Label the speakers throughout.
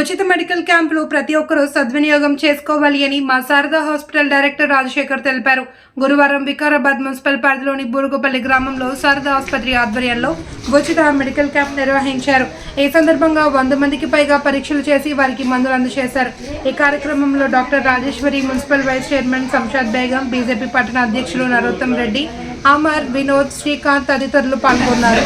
Speaker 1: ఉచిత మెడికల్ క్యాంపులు ప్రతి ఒక్కరూ సద్వినియోగం చేసుకోవాలి అని మా శారదా హాస్పిటల్ డైరెక్టర్ రాజశేఖర్ తెలిపారు. గురువారం వికారాబాద్ మున్సిపల్ పరిధిలోని బూరుగుపల్లి గ్రామంలో శారదా ఆసుపత్రి ఆధ్వర్యంలో ఉచిత మెడికల్ క్యాంప్ నిర్వహించారు. ఈ సందర్భంగా వంద మందికి పైగా పరీక్షలు చేసి వారికి మందులు అందజేశారు. ఈ కార్యక్రమంలో doctor Rajeshwari municipal vice chairman Samshad Begum BJP పట్టణ అధ్యక్షులు నరోత్తం రెడ్డి అమర్ వినోద్ శ్రీకాంత్ తదితరులు పాల్గొన్నారు.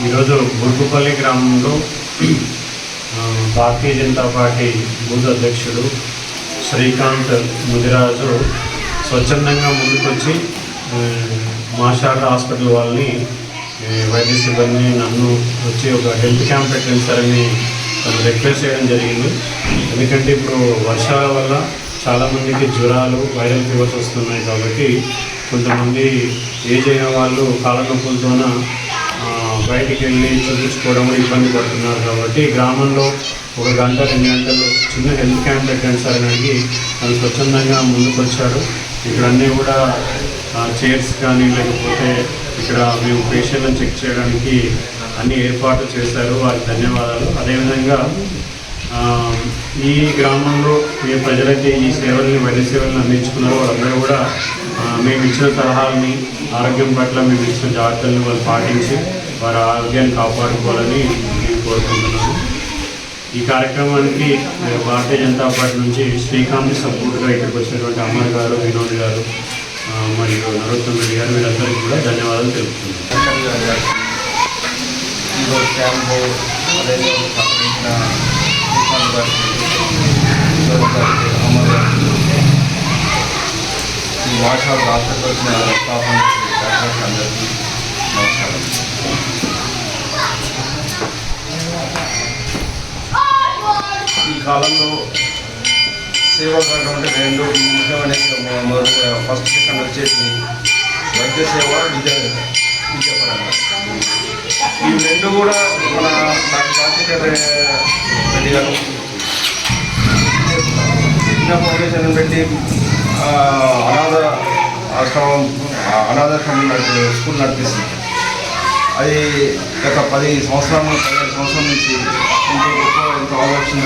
Speaker 2: ఈరోజు బుర్గుపల్లి గ్రామంలో భారతీయ జనతా పార్టీ బూత్ అధ్యక్షుడు శ్రీకాంత్ ముదిరాజు స్వచ్ఛందంగా ముందుకొచ్చి ఆ, హాస్పిటల్ వాళ్ళని వైద్య సిబ్బంది నన్ను వచ్చి ఒక హెల్త్ క్యాంప్ పెట్టించారని తను రిక్వెస్ట్ చేయడం జరిగింది. ఎందుకంటే ఇప్పుడు వర్షాల వల్ల చాలామందికి జ్వరాలు వైరల్ ఫీవర్స్ వస్తున్నాయి కాబట్టి కొంతమంది ఏజ్ అయిన వాళ్ళు కాళ్ళ నొప్పులతోన బయటికి వెళ్ళి చూపించుకోవడం ఇబ్బంది పడుతున్నారు కాబట్టి గ్రామంలో ఒక గంట రెండు గంటలు చిన్న హెల్త్ క్యాంప్ పెట్టండి సార్ అని అడిగి తను స్వచ్ఛందంగా ముందుకు వచ్చాడు ఇక్కడన్నీ కూడా చైర్స్ కానీ లేకపోతే ఇక్కడ మేము పేషెంట్లను చెక్ చేయడానికి అన్ని ఏర్పాట్లు చేశారు. వారికి ధన్యవాదాలు. అదేవిధంగా ఈ గ్రామంలో మీ ప్రజలైతే ఈ సేవల్ని వైద్య సేవలను అందించుకున్నారో వాళ్ళందరూ కూడా మేము ఇచ్చిన సలహాలని ఆరోగ్యం పట్ల మేము ఇచ్చిన జాగ్రత్తలను వాళ్ళు పాటించి వారి ఆరోగ్యాన్ని కాపాడుకోవాలని నేను కోరుకుంటున్నాను. ఈ కార్యక్రమానికి భారతీయ జనతా పార్టీ నుంచి శ్రీకాంత్ సపోర్ట్గా ఇక్కడికి వచ్చినటువంటి అమర్ గారు వినోద్ గారు ఆ, మరియు నరోత్తం రెడ్డి గారు వీళ్ళందరికీ కూడా ధన్యవాదాలు తెలుపుతున్నాను
Speaker 3: ఈరోజు క్యాంపు అదే సహకరించిన శ్రీకాంత్ గారికి ఈరోజు గారికి అమర్ గారికి ఈ వాట్సాప్ హాస్పిటల్ వచ్చిన స్టాఫ్ అందరికీ, డాక్టర్స్ అందరికీ నమస్కారం ఈ కాలంలో సేవలు అంటే రెండు ముఖ్యమైన ఫస్ట్ సెషన్ వచ్చేసి వైద్య సేవ విద్య విద్యాపరంగా ఈ రెండు కూడా మన రాజశేఖర్ రెడ్డి గారు చిన్న ఫౌండేషన్ పెట్టి ఆ, అనాథ ఆశ్రమం ఆ, అనాథాశ్రమం స్కూల్ నడిపిస్తుంది. అది గత పది సంవత్సరాలు పదిహేను సంవత్సరాల నుంచి ఎంతో గొప్ప ఎంతో ఆలోచన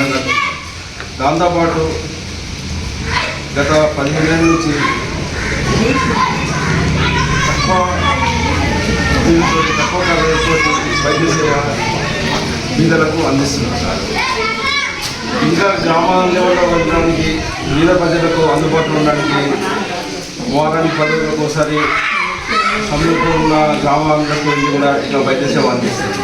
Speaker 3: దాంతోపాటు గత పదిహేను నుంచి తక్కువ తక్కువ వైద్య సేవ బీదలకు అందిస్తున్నారు. ఇంకా గ్రామాల ఉండడానికి బీద ప్రజలకు అందుబాటులో ఉండడానికి వారానికి పది రోజులకు ఒకసారి సమీపంలో ఉన్న గ్రామాలకు కూడా ఇట్లా వైద్య సేవ అందిస్తుంది